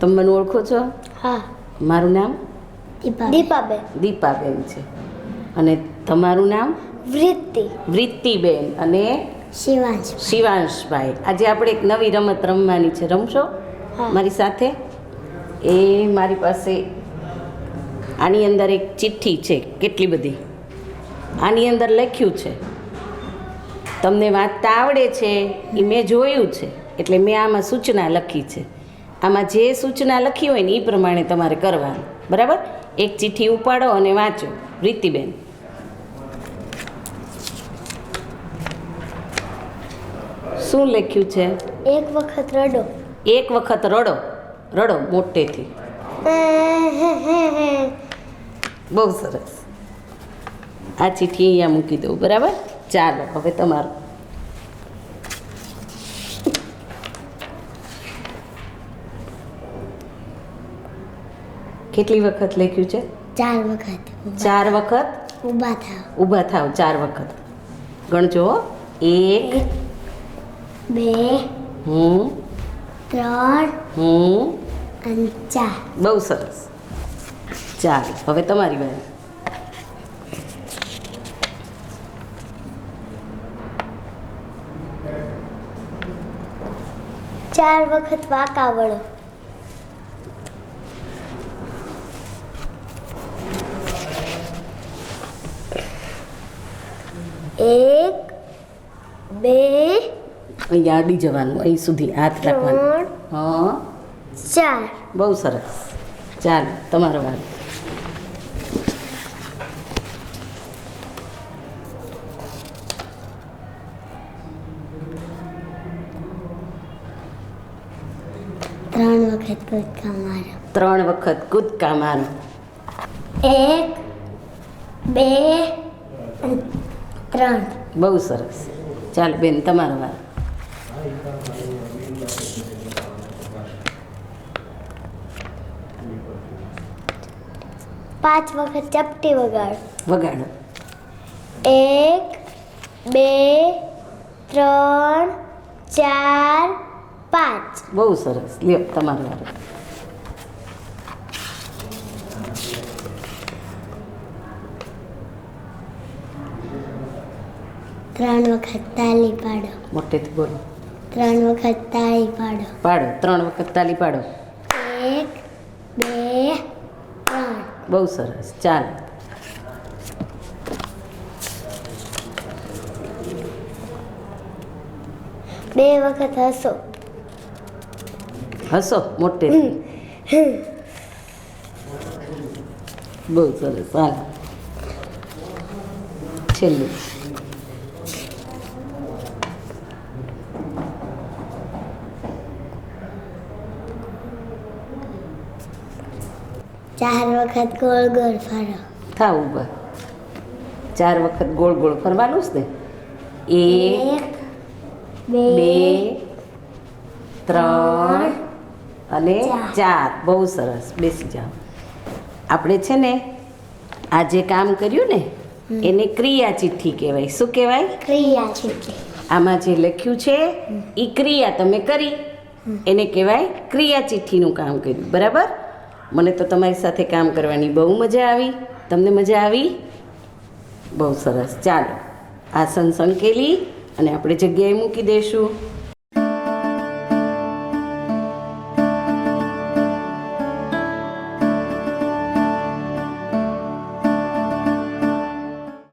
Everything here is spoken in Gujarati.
તમે મને ઓળખો છો? હા. મારું નામ? દીપાબેન. દીપાબેન છે. અને તમારું નામ? વૃત્તિ. વૃત્તિબેન. અને શિવાંશ. શિવાંશભાઈ. આજે આપણે એક નવી રમત રમવાની છે. રમશો? હા. મારી સાથે? એ મારી પાસે આની અંદર એક ચિઠ્ઠી છે. કેટલી બધી? આની અંદર લખ્યું છે. તમને વાંચતા આવડે છે. એ મેં જોયું છે. એટલે મેં આમાં સૂચના લખી છે. આમાં જે સૂચના લખી હોય ને એ પ્રમાણે તમારે કરવાનું. બરાબર? એક ચિઠ્ઠી ઉપાડો અને વાંચો. રીતિબેન. શું લખ્યું છે? એક વખત રડો. એક વખત રડો? રડો મોટેથી. બહુ સરસ. આ ચિઠ્ઠી અહીંયા મૂકી દઉં. બરાબર? ચાલો હવે તમારું. કેટલી વખત લખ્યું છે? ચાર વખત. ચાર વખત? ઊભા થાવ. ઊભા થાવ ચાર વખત. ગણજો એક બે હું ત્રણ હું અને ચાર. બહુ સરસ. ચાલો હવે તમારી વાત ચાર વખત વાંકા વળો. એક બે અહીંયા અડી જવાનું અહીં સુધી હાથ રાખવાનું. હા. ચાર. બહુ સરસ. ચાલો તમારો વાત ત્રણ વખત કૂદકા મારો. ત્રણ વખત કૂદકા મારો. એક બે ત્રણ બહુ સરસ. ચાલ બેન તમારો વાર. પાંચ વખત ચપટી વગાડ. વગાડો. એક બે ત્રણ ચાર પાંચ. બહુ સરસ. લ્યો તમારો વાત ત્રણ વખત તાલી પાડો. મોટેથી બોલો. ત્રણ વખત તાળી પાડો. પાડો ત્રણ વખત તાલી પાડો. એક બે ત્રણ. બહુ સરસ ચાલો. બે વખત હસો. હસો મોટે. બહુ સરસ ચાલો છેલ્લું. ચાર વખત ગોળ ગોળ ફરો. થાવ ઊભા ચાર વખત ગોળ ગોળ ફરવાનું જ ને? એક બે ત્રણ અને. ચાર. બહુ સરસ. બેસી જાઓ. આપણે છે ને આ જે કામ કર્યું ને એને ક્રિયા ચિઠ્ઠી કહેવાય. શું કહેવાય? ક્રિયા ચિઠ્ઠી આમાં જે લખ્યું છે એ ક્રિયા તમે કરી. એને કહેવાય ક્રિયા ચિઠ્ઠીનું કામ કર્યું. બરાબર? મને તો તમારી સાથે કામ કરવાની બહુ મજા આવી. તમને મજા આવી? બહુ સરસ. ચાલો, આસન સંકેલી અને આપણે જગ્યાએ મૂકી દઈશું